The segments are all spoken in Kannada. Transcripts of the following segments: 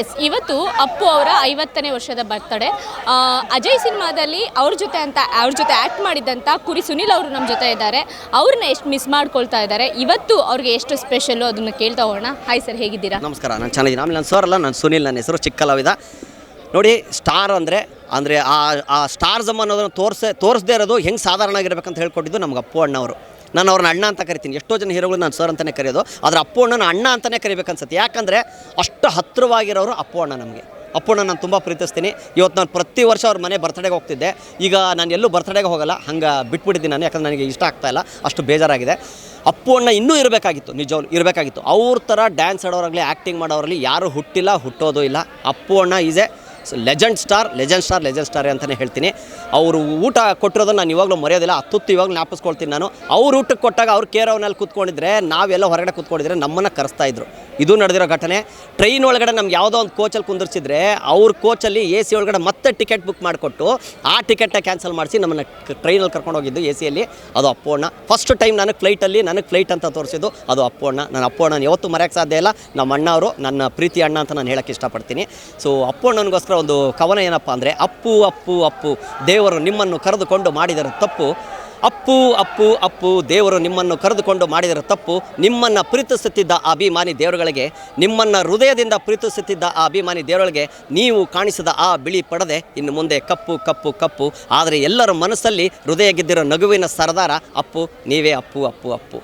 ಎಸ್ ಇವತ್ತು ಅಪ್ಪು ಅವರ ಐವತ್ತನೇ ವರ್ಷದ ಬರ್ತಡೆ ಅಜಯ್ ಸಿನಿಮಾದಲ್ಲಿ ಅವ್ರ ಜೊತೆ ಅಂತ, ಅವ್ರ ಜೊತೆ ಆ್ಯಕ್ಟ್ ಮಾಡಿದ್ದಂಥ ಕುರಿ ಸುನಿಲ್ ಅವರು ನಮ್ಮ ಜೊತೆ ಇದ್ದಾರೆ. ಅವ್ರನ್ನ ಎಷ್ಟು ಮಿಸ್ ಮಾಡ್ಕೊಳ್ತಾ ಇದ್ದಾರೆ. ಇವತ್ತು ಅವ್ರಿಗೆ ಎಷ್ಟು ಸ್ಪೆಷಲ್ಲು ಅದನ್ನು ಕೇಳ್ತಾ ಹೋಗೋಣ. ಹಾಯ್ ಸರ್ ಹೇಗಿದ್ದೀರಾ? ನಮಸ್ಕಾರ, ನಾನು ಚೆನ್ನಾಗಿದ್ದೀನಿ. ಆಮೇಲೆ ನಾನು ಸರ್ ಅಲ್ಲ, ನಾನು ಸುನಿಲ್, ನನ್ನ ಹೆಸರು ಚಿಕ್ಕಲಾವಿದ. ನೋಡಿ ಸ್ಟಾರ್ ಅಂದರೆ ಅಂದರೆ ಆ ಆ ಸ್ಟಾರ್ಸಮ್ ಅನ್ನೋದನ್ನು ತೋರಿಸ, ತೋರಿಸದೇ ಇರೋದು ಹೆಂಗೆ ಸಾಧಾರಣ ಆಗಿರ್ಬೇಕಂತ ಹೇಳ್ಕೊಟ್ಟಿದ್ದು ನಮ್ಗೆ ಅಪ್ಪು ಅಣ್ಣವರು. ನಾನು ಅವ್ರನ್ನ ಅಣ್ಣ ಅಂತ ಕರಿತೀನಿ. ಎಷ್ಟೋ ಜನ ಹೀರೋಗಳು ನಾನು ಸರ್ ಅಂತಲೇ ಕರೆಯೋದು. ಆದರೆ ಅಪ್ಪು ಅಣ್ಣನ ಅಣ್ಣ ಅಂತಲೇ ಕರಿಬೇಕನ್ಸುತ್ತೆ. ಯಾಕಂದರೆ ಅಷ್ಟು ಹತ್ತಿರವಾಗಿರೋರು ಅಪ್ಪು ಅಣ್ಣ ನಮಗೆ. ಅಪ್ಪಣ್ಣ ನಾನು ತುಂಬ ಪ್ರೀತಿಸ್ತೀನಿ. ಇವತ್ತು ನಾನು ಪ್ರತಿ ವರ್ಷ ಅವ್ರ ಮನೆ ಬರ್ತಡೇಗೆ ಹೋಗ್ತಿದ್ದೆ. ಈಗ ನಾನು ಎಲ್ಲೂ ಬರ್ತಡೇಗೆ ಹೋಗಲ್ಲ. ಹಂಗೆ ಬಿಟ್ಬಿಟ್ಟಿದ್ದೀನಿ ನಾನು, ಯಾಕಂದ್ರೆ ನನಗೆ ಇಷ್ಟ ಆಗ್ತಾ ಇಲ್ಲ. ಅಷ್ಟು ಬೇಜಾರಾಗಿದೆ. ಅಪ್ಪು ಅಣ್ಣ ಇನ್ನೂ ಇರಬೇಕಾಗಿತ್ತು, ನಿಜವಾಗ್ಲು ಇರಬೇಕಾಗಿತ್ತು. ಅವ್ರ ಥರ ಡ್ಯಾನ್ಸ್ ಆಡೋರಾಗಲಿ ಆ್ಯಕ್ಟಿಂಗ್ ಮಾಡೋರಲ್ಲಿ ಯಾರೂ ಹುಟ್ಟಿಲ್ಲ, ಹುಟ್ಟೋದು ಇಲ್ಲ. ಅಪ್ಪು ಅಣ್ಣ is legend star legend star legend star ಅಂತಲೇ ಹೇಳ್ತೀನಿ. ಅವರು ಊಟ ಕೊಟ್ಟಿರೋದನ್ನು ನಾನು ಇವಾಗಲೂ ಮರೆಯೋದಿಲ್ಲ ಹತ್ತುತ್ತು ಇವಾಗ ಜ್ಞಾಪಿಸ್ಕೊಳ್ತೀನಿ ನಾನು. ಅವ್ರ ಊಟಕ್ಕೆ ಕೊಟ್ಟಾಗ ಅವ್ರು ಕೇರ್ ಅವನಲ್ಲಿ ಕೂತ್ಕೊಂಡಿದ್ರೆ ನಾವೆಲ್ಲ ಹೊರಗಡೆ ಕೂತ್ಕೊಂಡಿದ್ರೆ ನಮ್ಮನ್ನು ಕರೆಸ್ತಾ ಇದ್ರು. ಇದು ನಡೆದಿರೋ ಘಟನೆ. ಟ್ರೈನ್ ಒಳಗಡೆ ನಮ್ಗೆ ಯಾವುದೋ ಒಂದು ಕೋಚಲ್ಲಿ ಕುಂದಿರ್ಸಿದ್ರೆ ಅವ್ರ ಕೋಚಲ್ಲಿ ಎ ಸಿ ಒಳಗಡೆ ಮತ್ತೆ ಟಿಕೆಟ್ ಬುಕ್ ಮಾಡಿಕೊಟ್ಟು ಆ ಟಿಕೆಟ್ನ ಕ್ಯಾನ್ಸಲ್ ಮಾಡಿಸಿ ನಮ್ಮನ್ನು ಟ್ರೈನಲ್ಲಿ ಕರ್ಕೊಂಡು ಹೋಗಿದ್ದು ಎ ಸಿಯಲ್ಲಿ ಅದು ಅಪ್ಪೋಣ ಫಸ್ಟ್ ಟೈಮ್ ನನಗೆ ಫ್ಲೈಟಲ್ಲಿ ನನಗೆ ಫ್ಲೈಟ್ ಅಂತ ತೋರಿಸಿದ್ದು ಅದು ಅಪ್ಪೋಣ ನಾನು ಅಪ್ಪೋಣ ಯಾವತ್ತೂ ಮರೆಯೋಕ್ಕೆ ಸಾಧ್ಯ ಇಲ್ಲ. ನಮ್ಮ ಅಣ್ಣ ಅವರು, ನನ್ನ ಪ್ರೀತಿ ಅಣ್ಣ ಅಂತ ನಾನು ಹೇಳೋಕ್ಕೆ ಇಷ್ಟಪಡ್ತೀನಿ. ಸೊ ಅಪ್ಪು ಅಣ್ಣನಿಗೋಸ್ಕರ ಒಂದು ಕವನ ಏನಪ್ಪ ಅಂದರೆ ಅಪ್ಪು ಅಪ್ಪು ಅಪ್ಪು ದೇವರು ನಿಮ್ಮನ್ನು ಕರೆದುಕೊಂಡು ಮಾಡಿದರೆ ತಪ್ಪು. ಅಪ್ಪು ಅಪ್ಪು ಅಪ್ಪು ದೇವರು ನಿಮ್ಮನ್ನು ಕರೆದುಕೊಂಡು ಮಾಡಿದರೆ ತಪ್ಪು. ನಿಮ್ಮನ್ನು ಪ್ರೀತಿಸುತ್ತಿದ್ದ ಆ ಅಭಿಮಾನಿ ದೇವರುಗಳಿಗೆ ನಿಮ್ಮನ್ನು ಹೃದಯದಿಂದ ಪ್ರೀತಿಸುತ್ತಿದ್ದ ಆ ಅಭಿಮಾನಿ ದೇವರುಗಳಿಗೆ ನೀವು ಕಾಣಿಸಿದ ಆ ಬಿಳಿ ಪಡದೆ ಇನ್ನು ಮುಂದೆ ಕಪ್ಪು ಕಪ್ಪು ಕಪ್ಪು. ಆದರೆ ಎಲ್ಲರ ಮನಸ್ಸಲ್ಲಿ ಹೃದಯ ಗೆದ್ದಿರೋ ನಗುವಿನ ಸರದಾರ ಅಪ್ಪು. ನೀವೇ ಅಪ್ಪು ಅಪ್ಪು ಅಪ್ಪು.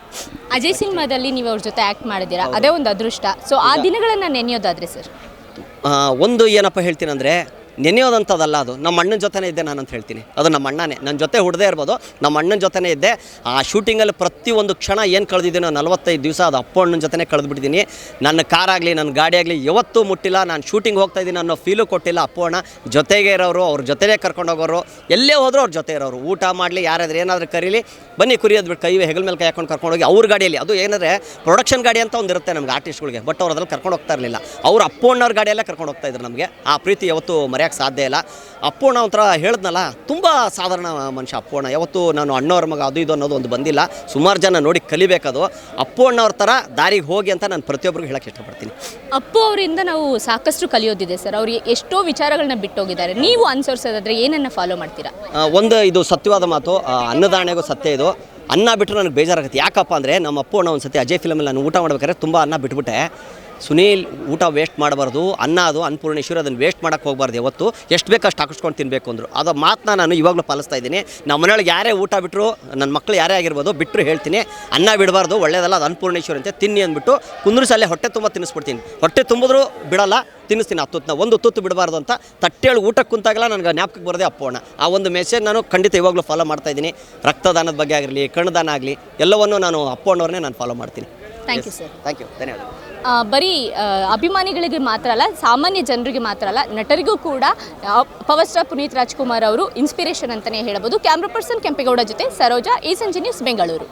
ಅಜಯ್ ಸಿನಿಮಾದಲ್ಲಿ ನೀವು ಅವ್ರ ಜೊತೆ ಆ್ಯಕ್ಟ್ ಮಾಡಿದ್ದೀರಾ? ಅದೇ ಒಂದು ಅದೃಷ್ಟ. ಸೊ ಆ ದಿನಗಳನ್ನು ನೆನೆಯೋದಾದ್ರೆ ಸರ್ ಒಂದು ಏನಪ್ಪ ಹೇಳ್ತೀನಿ ಅಂದರೆ ನೆನೆಯೋದಂಥದ್ದಲ್ಲ ಅದು. ನಮ್ಮ ಅಣ್ಣನ ಜೊತೆನೇ ಇದ್ದೆ ನಾನು ಅಂತ ಹೇಳ್ತೀನಿ. ಅದು ನಮ್ಮ ಅಣ್ಣನೇ. ನನ್ನ ಜೊತೆ ಹುಡ್ದೇ ಇರ್ಬೋದು. ನಮ್ಮ ಅಣ್ಣನ ಜೊತೆನೇ ಇದ್ದೆ. ಆ ಶೂಟಿಂಗಲ್ಲಿ ಪ್ರತಿಯೊಂದು ಕ್ಷಣ ಏನು ಕಳೆದಿದ್ದೀನೋ ನಲವತ್ತೈದು ದಿವಸ ಅದು ಅಪ್ಪ ಅಣ್ಣನ ಜೊತೆನೇ ಕಳೆದ್ಬಿಟ್ಟಿದ್ದೀನಿ. ನನ್ನ ಕಾರಾಗಲಿ ನನ್ನ ಗಾಡಿ ಆಗಲಿ ಯಾವತ್ತೂ ಮುಟ್ಟಿಲ್ಲ. ನಾನು ಶೂಟಿಂಗ್ ಹೋಗ್ತಾ ಇದ್ದೀನಿ ಅನ್ನೋ ಫೀಲು ಕೊಟ್ಟಿಲ್ಲ ಅಪ್ಪ ಅಣ್ಣ. ಜೊತೆಗೆ ಇರೋರು, ಅವ್ರ ಜೊತೆಲೇ ಕರ್ಕೊಂಡು ಹೋಗೋರು, ಎಲ್ಲೇ ಹೋದರೂ ಅವ್ರ ಜೊತೆ ಇರೋರು. ಊಟ ಮಾಡಲಿ, ಯಾರಾದ್ರೂ ಏನಾದರೂ ಕರೀಲಿ, ಬನ್ನಿ ಕುರಿಯೋದು ಬಿಟ್ಟು ಕೈ ಹೆಗಲ ಮೇಲೆ ಕೈ ಹಾಕೊಂಡು ಕರ್ಕೊಂಡು ಹೋಗಿ ಅವ್ರ ಗಾಡಿಯಲ್ಲಿ. ಅದು ಏನಂದರೆ ಪ್ರೊಡಕ್ಷನ್ ಗಾಡಿ ಅಂತ ಒಂದು ಇರುತ್ತೆ ನಮ್ಗೆ ಆರ್ಟಿಸ್ಟ್ಗಳಿಗೆ ಬಟ್ ಅವ್ರು ಅದ್ರಲ್ಲಿ ಕರ್ಕೊಂಡು ಹೋಗ್ತಾ ಇರಲಿಲ್ಲ. ಅವ್ರು ಅಪ್ಪ ಅಣ್ಣವ್ರ ಗಾಡಿಯಲ್ಲೇ ಕರ್ಕೊಂಡು ಹೋಗ್ತಾ ಇದ್ರು ನಮಗೆ. ಆ ಪ್ರೀತಿ ಯಾವತ್ತೂ ಮರೆಯೋಕ್ಕೆ ಸಾಧ್ಯ ಇಲ್ಲ. ಅಪ್ಪೂರ್ಣ ಒಂಥರ ಹೇಳಿದ್ನಲ್ಲ ತುಂಬ ಸಾಧಾರಣ ಮನುಷ್ಯ ಅಪ್ಪೋಣ ಯಾವತ್ತು ನಾನು ಅಣ್ಣವ್ರ ಮಗ ಅದು ಇದು ಅನ್ನೋದು ಒಂದು ಬಂದಿಲ್ಲ. ಸುಮಾರು ಜನ ನೋಡಿ ಕಲಿಬೇಕದು. ಅಪ್ಪೂರ್ಣವ್ರ ಥರ ದಾರಿಗೆ ಹೋಗಿ ಅಂತ ನಾನು ಪ್ರತಿಯೊಬ್ಬರಿಗೂ ಹೇಳಕ್ಕೆ ಇಷ್ಟಪಡ್ತೀನಿ. ಅಪ್ಪು ಅವರಿಂದ ನಾವು ಸಾಕಷ್ಟು ಕಲಿಯೋದಿದೆ ಸರ್. ಅವ್ರಿಗೆ ಎಷ್ಟೋ ವಿಚಾರಗಳನ್ನ ಬಿಟ್ಟೋಗಿದ್ದಾರೆ. ನೀವು ಅನುಸರಿಸೋದಾದ್ರೆ ಏನನ್ನ ಫಾಲೋ ಮಾಡ್ತೀರಾ? ಒಂದು ಇದು ಸತ್ಯವಾದ ಮಾತು ಅನ್ನದಾಣೆಗೂ ಸತ್ಯ ಇದು. ಅನ್ನ ಬಿಟ್ಟರೆ ನನಗೆ ಬೇಜಾರಾಗುತ್ತೆ. ಯಾಕಪ್ಪ ಅಂದರೆ ನಮ್ಮ ಅಪ್ಪು ಅಣ್ಣ ಒಂದು ಸತಿ ಅಜಯ್ ಫಿಲಮಲ್ಲಿ ನಾನು ಊಟ ಮಾಡ್ಬೇಕಾದ್ರೆ ತುಂಬ ಅನ್ನ ಬಿಟ್ಬಿಟ್ಟೆ. ಸುನೀಲ್ ಊಟ ವೇಸ್ಟ್ ಮಾಡಬಾರ್ದು, ಅನ್ನ ಅದು ಅನ್ನಪೂರ್ಣೇಶ್ವರಿ, ಅದನ್ನು ವೇಸ್ಟ್ ಮಾಡೋಕ್ಕೆ ಹೋಗಬಾರ್ದು ಯಾವತ್ತು. ಎಷ್ಟು ಬೇಕು ಅಷ್ಟು ಹಾಕಿಸ್ಕೊಂಡು ತಿನ್ನಬೇಕು ಅಂದರು. ಅದು ಮಾತನ್ನ ನಾನು ಇವಾಗಲೂ ಪಾಲಿಸ್ತಾ ಇದ್ದೀನಿ. ನಮ್ಮ ಮನೆಯೊಳಗೆ ಯಾರೇ ಊಟ ಬಿಟ್ಟರು ನನ್ನ ಮಕ್ಕಳು ಯಾರೇ ಆಗಿರ್ಬೋದು ಬಿಟ್ಟರು ಹೇಳ್ತೀನಿ. ಅನ್ನ ಬಿಡಬಾರ್ದು ಒಳ್ಳೆಯದಲ್ಲ ಅದು ಅನ್ನಪೂರ್ಣೇಶ್ವರಿ ಅಂತ, ತಿನ್ನಿ ಅಂದ್ಬಿಟ್ಟು ಕುಂದ್ರಿಸಲ್ಲೇ ಹೊಟ್ಟೆ ತುಂಬ ತಿನ್ನಿಸ್ಬಿಡ್ತೀನಿ. ಹೊಟ್ಟೆ ತುಂಬಿದ್ರು ಬಿಡಲ್ಲ, ತಿನ್ನಿಸ್ತೀನಿ ಆ ತುತ್ತನ್ನ. ಒಂದು ತುತ್ತು ಬಿಡಬಾರ್ದು ಅಂತ ತಟ್ಟೆಳು ಊಟಕ್ಕೆ ಕುಂತಾಗಲ್ಲ, ನನಗೆ ಜ್ಞಾಪಕಕ್ಕೆ ಬರೋದೇ ಅಪ್ಪೋಣ ಆ ಒಂದು ಮೆಸೇಜ್ ನಾನು ಖಂಡಿತ ಇವಾಗಲೂ ಫಾಲೋ ಮಾಡ್ತಾ ಇದ್ದೀನಿ. ರಕ್ತದಾನದ ಬಗ್ಗೆ ಆಗಿರಲಿ ಕಣ್ಣದಾನ ಆಗಲಿ, ಎಲ್ಲವನ್ನೂ ನಾನು ಅಪ್ಪಣ್ಣವ್ರನ್ನೇ ನಾನು ಫಾಲೋ ಮಾಡ್ತೀನಿ. Thank you sir thank you ಧನ್ಯವಾದಗಳು. ಬರೀ ಅಭಿಮಾನಿಗಳಿಗೆ ಮಾತ್ರ ಅಲ್ಲ ಸಾಮಾನ್ಯ ಜನರಿಗೆ ಮಾತ್ರ ಅಲ್ಲ ನಟರಿಗೂ ಕೂಡ ಪವರ್ ಸ್ಟಾರ್ ಪುನೀತ್ ರಾಜ್ಕುಮಾರ್ ಅವರು ಇನ್ಸ್ಪಿರೇಷನ್ ಅಂತಲೇ ಹೇಳಬಹುದು ಕ್ಯಾಮ್ರಾ ಪರ್ಸನ್ ಕೆಂಪೇಗೌಡ ಜೊತೆ ಸರೋಜಾ ಈ ಸಂಜೆ ನ್ಯೂಸ್ ಬೆಂಗಳೂರು.